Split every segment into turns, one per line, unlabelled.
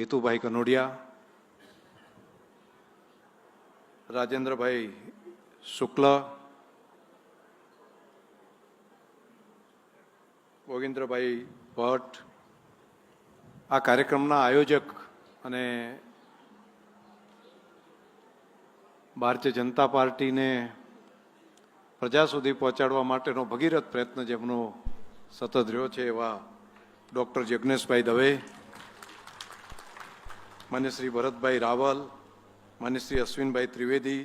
હેતુભાઈ કનોડિયા રાજેન્દ્રભાઈ શુક્લ ગોવિંદ્રભાઈ ભટ્ટ આ કાર્યક્રમના આયોજક અને ભારતીય જનતા પાર્ટીને પ્રજા સુધી પહોંચાડવા માટેનો ભગીરથ પ્રયત્ન જેમનો સતત રહ્યો છે એવા ડૉક્ટર જગ્નેશભાઈ દવે. માન્ય શ્રી ભરતભાઈ રાવલ માન્ય શ્રી અશ્વિનભાઈ ત્રિવેદી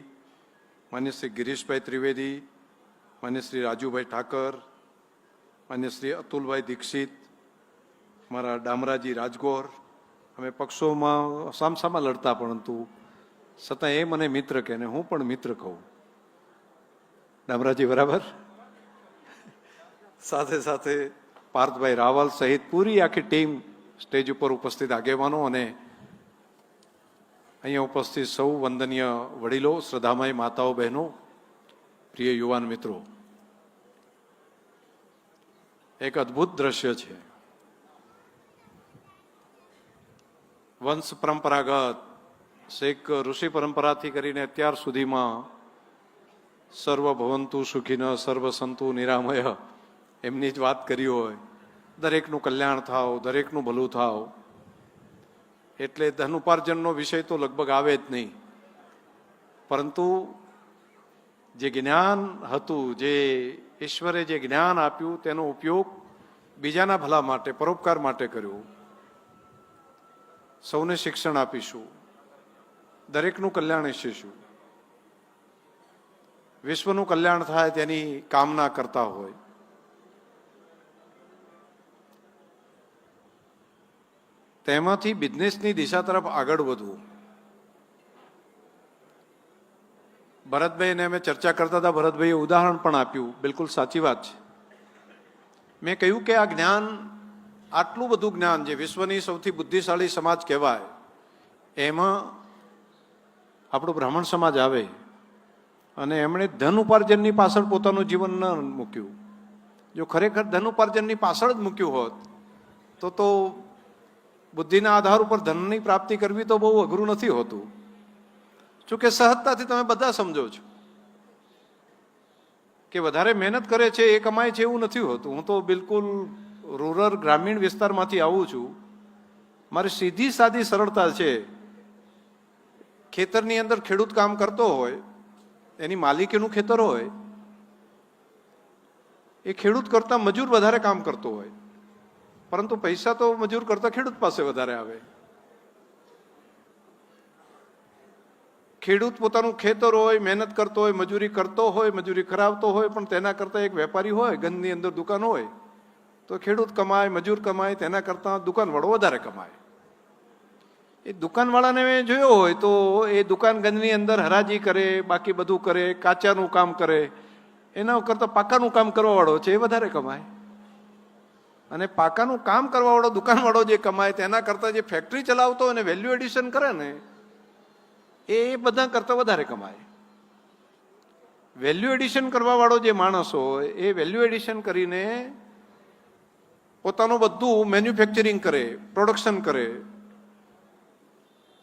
માન્ય શ્રી ગિરીશભાઈ ત્રિવેદી માન્ય શ્રી રાજુભાઈ ઠાકર માન્ય શ્રી અતુલભાઈ દીક્ષિત, મારા ડામરાજી રાજગોર. અમે પક્ષોમાં સામસામા લડતા પરંતુ છતાં એ મને મિત્ર કહે ને હું પણ મિત્ર કહું. ડામરાજી બરાબર? સાથે સાથે પાર્થભાઈ રાવલ સહિત પૂરી આખી ટીમ સ્ટેજ ઉપર ઉપસ્થિત આગેવાનો અને અહીંયા ઉપસ્થિત સૌ વંદનીય વડીલો, શ્રદ્ધામય માતાઓ, બહેનો, પ્રિય યુવાન મિત્રો. એક અદ્ભુત દ્રશ્ય છે. વંશ પરંપરાગત શેખ ઋષિ પરંપરાથી કરીને અત્યાર સુધીમાં સર્વ ભવંતુ સુખીન, સર્વ સંતુ નિરામય, એમની જ વાત કરી હોય. દરેકનું કલ્યાણ થાવ, દરેકનું ભલું થાવ. એટલે ધન ઉપાર્જનનો વિષય તો લગભગ આવે જ નહીં. પરંતુ જે જ્ઞાન હતું, જે ઈશ્વરે જે જ્ઞાન આપ્યું, તેનો ઉપયોગ બીજાના ભલા માટે, પરોપકાર માટે કર્યો. સૌને શિક્ષણ આપીશું. દરેકનું કલ્યાણ ઈચ્છીશું. વિશ્વનું કલ્યાણ થાય તેની કામના કરતા હોય. તેમાંથી બિઝનેસની દિશા તરફ આગળ વધવું. ભરતભાઈને અમે ચર્ચા કરતા હતા, ભરતભાઈએ ઉદાહરણ પણ આપ્યું. બિલકુલ સાચી વાત છે. મેં કહ્યું કે આ જ્ઞાન, આટલું બધું જ્ઞાન જે વિશ્વની સૌથી બુદ્ધિશાળી સમાજ કહેવાય, એમાં આપણો બ્રાહ્મણ સમાજ આવે. અને એમણે ધન ઉપાર્જનની પાછળ પોતાનું જીવન ન મૂક્યું. જો ખરેખર ધન ઉપાર્જનની પાછળ જ મૂક્યું હોત, તો તો બુદ્ધિના આધાર ઉપર ધનની પ્રાપ્તિ કરવી તો બહુ અઘરું નથી હોતું. જોકે સહજતાથી તમે બધા સમજો છો કે વધારે મહેનત કરે છે એ કમાય છે એવું નથી હોતું. હું તો બિલકુલ રૂરલ ગ્રામીણ વિસ્તારમાંથી આવું છું. મારી સીધી સાદી સરળતા છે. ખેતરની અંદર ખેડૂત કામ કરતો હોય, એની માલિકીનું ખેતર હોય, એ ખેડૂત કરતા મજૂર વધારે કામ કરતો હોય. પરંતુ પૈસા તો મજૂર કરતા ખેડૂત પાસે વધારે આવે. ખેડૂત પોતાનું ખેતર હોય, મહેનત કરતો હોય, મજૂરી કરતો હોય, મજૂરી કરાવતો હોય, પણ તેના કરતાં એક વેપારી હોય, ગંજની અંદર દુકાન હોય, તો ખેડૂત કમાય, મજૂર કમાય, તેના કરતાં દુકાનવાળો વધારે કમાય. એ દુકાનવાળાને મેં જોયો હોય તો એ દુકાન ગંજની અંદર હરાજી કરે, બાકી બધું કરે, કાચાનું કામ કરે, એના કરતાં પાકાનું કામ કરવાવાળો છે, એ વધારે કમાય. અને પાકાનું કામ કરવાવાળો દુકાનવાળો જે કમાય, તેના કરતાં જે ફેક્ટરી ચલાવતો અને વેલ્યુ એડિશન કરે ને, એ બધા કરતાં વધારે કમાય. વેલ્યુ એડિશન કરવાવાળો જે માણસ હોય, એ વેલ્યુ એડિશન કરીને પોતાનું બધું મેન્યુફેક્ચરિંગ કરે પ્રોડક્શન કરે.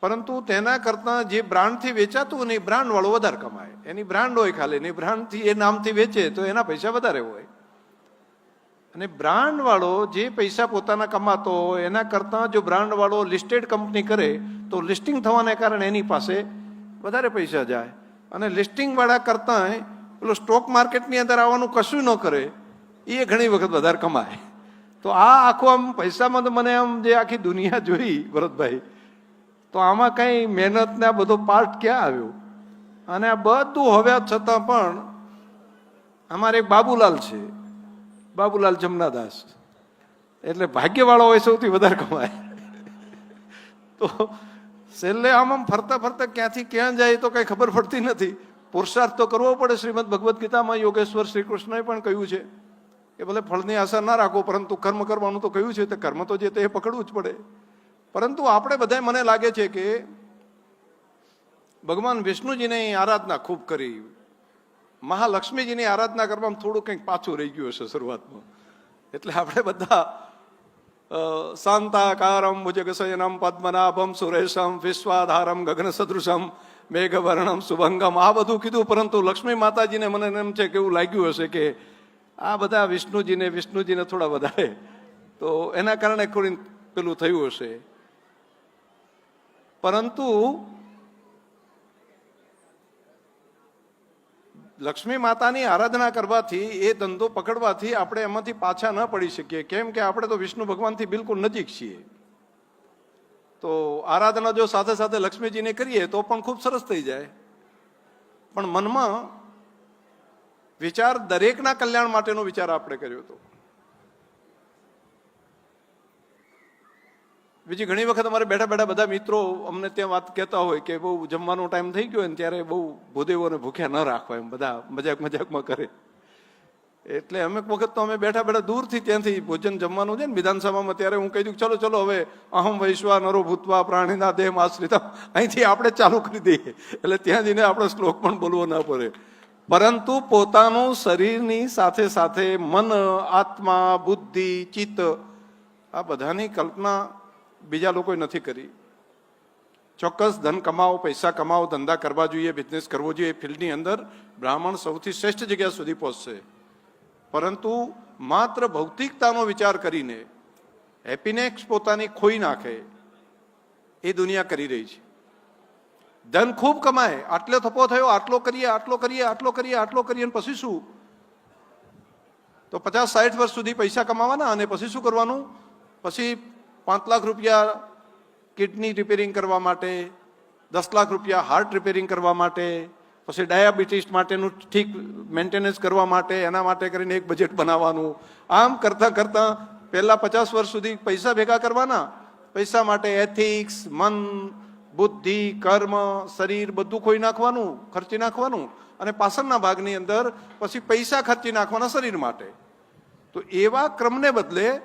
પરંતુ તેના કરતાં જે બ્રાન્ડથી વેચાતું ને, એ બ્રાન્ડવાળો વધારે કમાય. એની બ્રાન્ડ હોય ખાલી, ને બ્રાન્ડથી એ નામથી વેચે તો એના પૈસા વધારે હોય. અને બ્રાન્ડવાળો જે પૈસા પોતાના કમાતો હોય, એના કરતાં જો બ્રાન્ડવાળો લિસ્ટેડ કંપની કરે, તો લિસ્ટિંગ થવાને કારણે એની પાસે વધારે પૈસા જાય. અને લિસ્ટિંગવાળા કરતાં પેલો સ્ટોક માર્કેટની અંદર આવવાનું કશું ન કરે, એ ઘણી વખત વધારે કમાય. તો આ આખું આમ પૈસામાં તો મને આમ જે આખી દુનિયા જોઈ, ભરતભાઈ, તો આમાં કંઈ મહેનત ને આ બધો પાર્ટ ક્યાં આવ્યો? અને આ બધું હોવ્યા છતાં પણ અમારે બાબુલાલ છે. બાબુલાલ જમનાદાસ. એટલે ભાગ્યવાળો હોય સૌથી વધારે કમાય. તો છેલ્લે આમ આમ ફરતા ફરતા ક્યાંથી ક્યાં જાય તો કઈ ખબર પડતી નથી. પુરુષાર્થ તો કરવો પડે શ્રીમદ ભગવદ્ ગીતામાં યોગેશ્વર શ્રી કૃષ્ણએ પણ કહ્યું છે કે ભલે ફળની આશા ના રાખો, પરંતુ કર્મ કરવાનું તો કહ્યું છે, તે કર્મ તો જે તે પકડવું જ પડે. પરંતુ આપણે બધા મને લાગે છે કે ભગવાન વિષ્ણુજીને આરાધના ખૂબ કરી મહાલક્ષ્મીજીની આરાધના કરવામાં થોડું કંઈક પાછું રહી ગયું હશે શરૂઆતમાં. એટલે આપણે બધા શાંતાકારમ ભુજગશયનમ પદ્મનાભમ સુરેશમ વિશ્વાધારમ ગગન સદૃશમ મેઘવર્ણમ શુભંગમ આ બધું કીધું, પરંતુ લક્ષ્મી માતાજીને મને એમ છે કે એવું લાગ્યું હશે કે આ બધા વિષ્ણુજીને વિષ્ણુજીને થોડા વધારે. તો એના કારણે થોડી પેલું થયું હશે. પરંતુ લક્ષ્મી માતાની આરાધના કરવાથી, એ ધંધો પકડવાથી આપણે એમાંથી પાછા ન પડી શકીએ. કેમ કે આપણે તો વિષ્ણુ ભગવાનથી બિલકુલ નજીક છીએ. તો આરાધના જો સાથે સાથે લક્ષ્મીજીને કરીએ, તો પણ ખૂબ સરસ થઈ જાય. પણ મનમાં વિચાર દરેકના કલ્યાણ માટેનો વિચાર આપણે કર્યો હતો. બીજી ઘણી વખત અમારે બેઠા બેઠા બધા મિત્રો અમને ત્યાં વાત કહેતા હોય કે બહુ જમવાનો ટાઈમ થઈ ગયો ને ત્યારે બહુ ભૂદેવોને ભૂખ્યા ન રાખવા એમ બધા મજાક મજાકમાં કરે. એટલે અમે એક વખત તો અમે બેઠા બેઠા દૂરથી ત્યાંથી ભોજન જમવાનું છે ને વિધાનસભામાં ત્યારે હું કહી દઉં ચલો ચલો, હવે અહમ વૈશ્વા નરો ભૂતવા પ્રાણીના દેહ આશ્રિતા. અહીંથી આપણે ચાલુ કરી દઈએ. એટલે ત્યાં જઈને આપણે શ્લોક પણ બોલવો ન પડે. પરંતુ પોતાનું શરીરની સાથે સાથે મન, આત્મા, બુદ્ધિ, ચિત્ત આ બધાની કલ્પના બીજા લોકોએ નથી કરી. ચોક્કસ ધન કમાવો, પૈસા કમાવો, ધંધા કરવા જોઈએ બિઝનેસ કરવો જોઈએ, એ ફિલ્ડની અંદર બ્રાહ્મણ સૌથી શ્રેષ્ઠ જગ્યા સુધી પહોંચશે. પરંતુ માત્ર ભૌતિકતાનો વિચાર કરીને હેપીનેસ પોતાની ખોઈ નાખે, એ દુનિયા કરી રહી છે. ધન ખૂબ કમાય, આટલો થપો થયો, આટલો કરીએ આટલો કરીએ આટલો કરીએ આટલો કરીએ અને પછી શું? તો પચાસ સાઠ વર્ષ સુધી પૈસા કમાવાના અને પછી શું કરવાનું? પછી પાંચ લાખ રૂપિયા કિડની રિપેરિંગ કરવા માટે, દસ લાખ રૂપિયા હાર્ટ રિપેરિંગ કરવા માટે, પછી ડાયાબિટીસ માટેનું ઠીક મેન્ટેનન્સ કરવા માટે, એના માટે કરીને એક બજેટ બનાવવાનું. આમ કરતાં કરતાં પહેલાં પચાસ વર્ષ સુધી પૈસા ભેગા કરવાના. પૈસા માટે એથિક્સ, મન, બુદ્ધિ, કર્મ, શરીર બધું ખોઈ નાખવાનું, ખર્ચી નાખવાનું. અને પાછળના ભાગની અંદર પછી પૈસા ખર્ચી નાખવાના શરીર માટે. તો એવા ક્રમને બદલે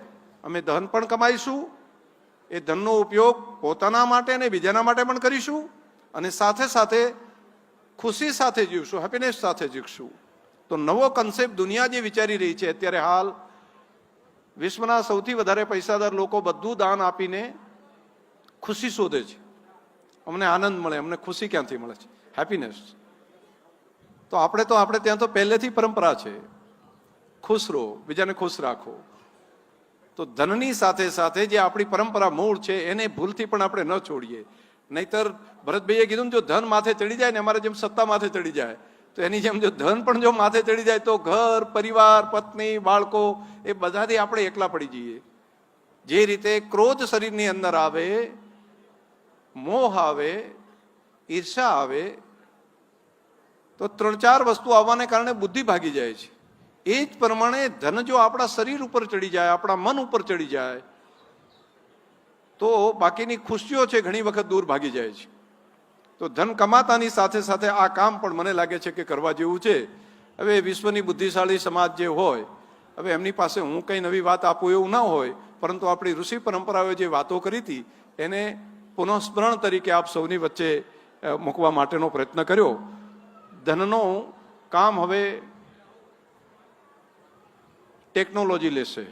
અમે ધન પણ કમાઈશું એ ધનનો ઉપયોગ પોતાના માટે અને બીજાના માટે પણ કરીશું અને સાથે સાથે ખુશી સાથે જીવશું હેપીનેસ સાથે જીવશું. તો નવો કન્સેપ્ટ દુનિયા જે વિચારી રહી છે, અત્યારે હાલ વિશ્વના સૌથી વધારે પૈસાદાર લોકો બધું દાન આપીને ખુશી શોધે છે. અમને આનંદ મળે, અમને ખુશી ક્યાંથી મળે છે? હેપીનેસ તો આપણે તો, આપણે ત્યાં તો પહેલેથી પરંપરા છે. ખુશ રહો, બીજાને ખુશ રાખો. તો ધનની સાથે સાથે જે આપણી પરંપરા મૂળ છે, એને ભૂલથી પણ આપણે ન છોડીએ. નહીતર ભરતભાઈએ કીધું જો ધન માથે ચડી જાય ને, અમારે જેમ સત્તા માથે ચડી જાય, તો એની જેમ જો ધન પણ જો માથે ચડી જાય, તો ઘર, પરિવાર, પત્ની, બાળકો, એ બધાથી આપણે એકલા પડી જઈએ. જે રીતે ક્રોધ શરીરની અંદર આવે, મોહ આવે, ઈર્ષા આવે, તો ત્રણ ચાર વસ્તુ આવવાને કારણે બુદ્ધિ ભાગી જાય છે. એ જ પ્રમાણે ધન જો આપણા શરીર ઉપર ચડી જાય, આપણા મન ઉપર ચડી જાય, તો બાકીની ખુશીઓ છે ઘણી વખત દૂર ભાગી જાય છે. તો ધન કમાતાની સાથે સાથે આ કામ પણ મને લાગે છે કે કરવા જેવું છે. હવે વિશ્વની બુદ્ધિશાળી સમાજ જે હોય, હવે એમની પાસે હું કંઈ નવી વાત આપું એવું ના હોય, પરંતુ આપણી ઋષિ પરંપરાઓએ જે વાતો કરી હતી, એને પુનઃસ્મરણ તરીકે આપ સૌની વચ્ચે મૂકવા માટેનો પ્રયત્ન કર્યો. ધનનો કામ હવે ટેકનોલોજી લેશે.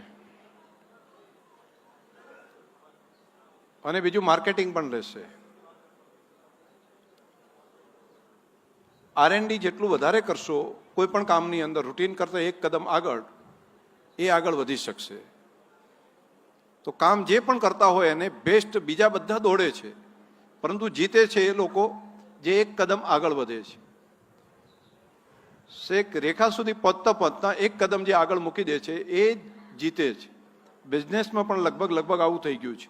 અને બીજું માર્કેટિંગ પણ રહેશે આરએનડી જેટલું વધારે કરશો, કોઈ પણ કામની અંદર રૂટીન કરતા એક કદમ આગળ, એ આગળ વધી શકશે. તો કામ જે પણ કરતા હોય એને બેસ્ટ બીજા બધા દોડે છે. પરંતુ જીતે છે એ લોકો જે એક કદમ આગળ વધે છે. શેક રેખા સુધી પહોંચતા પહોંચતા એક કદમ જે આગળ મૂકી દે છે, એ જીતે છે. બિઝનેસમાં પણ લગભગ લગભગ આવું થઈ ગયું છે.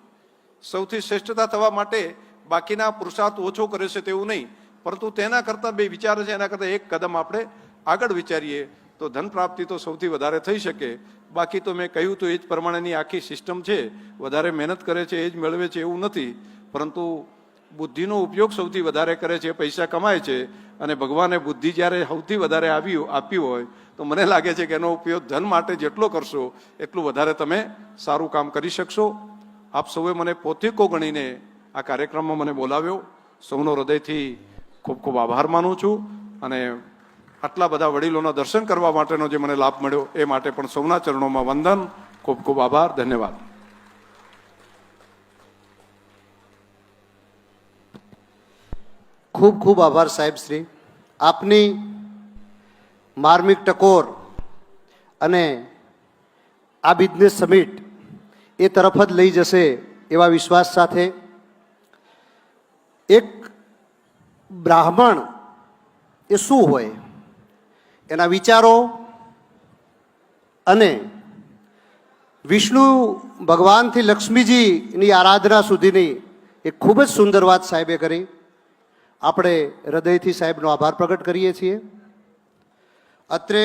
સૌથી શ્રેષ્ઠતા થવા માટે બાકીના પુરુષાર્થ ઓછો કરે છે તેવું નહીં, પરંતુ તેના કરતાં બે વિચાર છે, એના કરતાં એક કદમ આપણે આગળ વિચારીએ તો ધન પ્રાપ્તિ તો સૌથી વધારે થઈ શકે. બાકી તો મેં કહ્યું તો એ જ પ્રમાણેની આખી સિસ્ટમ છે, વધારે મહેનત કરે છે, એ જ મેળવે છે એવું નથી. પરંતુ બુદ્ધિનો ઉપયોગ સૌથી વધારે કરે છે, પૈસા કમાય છે અને ભગવાને બુદ્ધિ જ્યારે સૌથી વધારે આવી આપી હોય, તો મને લાગે છે કે એનો ઉપયોગ ધન માટે જેટલો કરશો, એટલું વધારે તમે સારું કામ કરી શકશો. આપ સૌએ મને પોતિકો ગણીને આ કાર્યક્રમમાં મને બોલાવ્યો. સૌનો હૃદયથી ખૂબ ખૂબ આભાર માનું છું અને આટલા બધા વડીલોના દર્શન કરવા માટેનો જે મને લાભ મળ્યો, એ માટે પણ સૌના ચરણોમાં વંદન, ખૂબ ખૂબ આભાર, ધન્યવાદ.
ખૂબ ખૂબ આભાર સાહેબ શ્રી. આપની માર્મિક ટકોર અને આ બિઝનેસ સમિટ એ તરફ જ લઈ જશે એવા વિશ્વાસ સાથે. એક બ્રાહ્મણ એ શું હોય? એના વિચારો અને વિષ્ણુ ભગવાનથી લક્ષ્મીજીની આરાધના સુધીની એક ખૂબ જ સુંદર વાત સાહેબે કરી. આપણે હૃદયથી સાહેબનો આભાર પ્રગટ કરીએ છીએ. અત્રે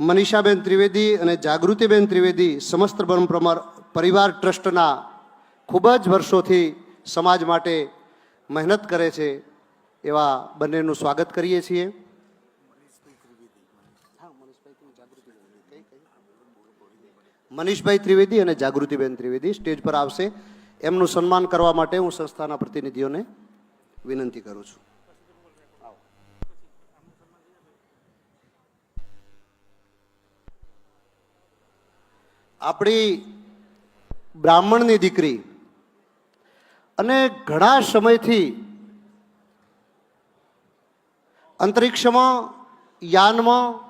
મનીષાબેન ત્રિવેદી અને જાગૃતિબેન ત્રિવેદી સમસ્ત બ્રહ્મ પરિવાર ટ્રસ્ટના ખૂબ જ વર્ષોથી સમાજ માટે મહેનત કરે છે એવા બંનેનું સ્વાગત કરીએ છીએ. મનીષભાઈ ત્રિવેદી અને જાગૃતિબેન ત્રિવેદી સ્ટેજ પર આવશે. એમનું સન્માન કરવા માટે હું સંસ્થાના પ્રતિનિધિઓને વિનંતી કરું છું. આપણી બ્રાહ્મણની દીકરી અને ઘણા સમયથી અંતરિક્ષમાં યાનમાં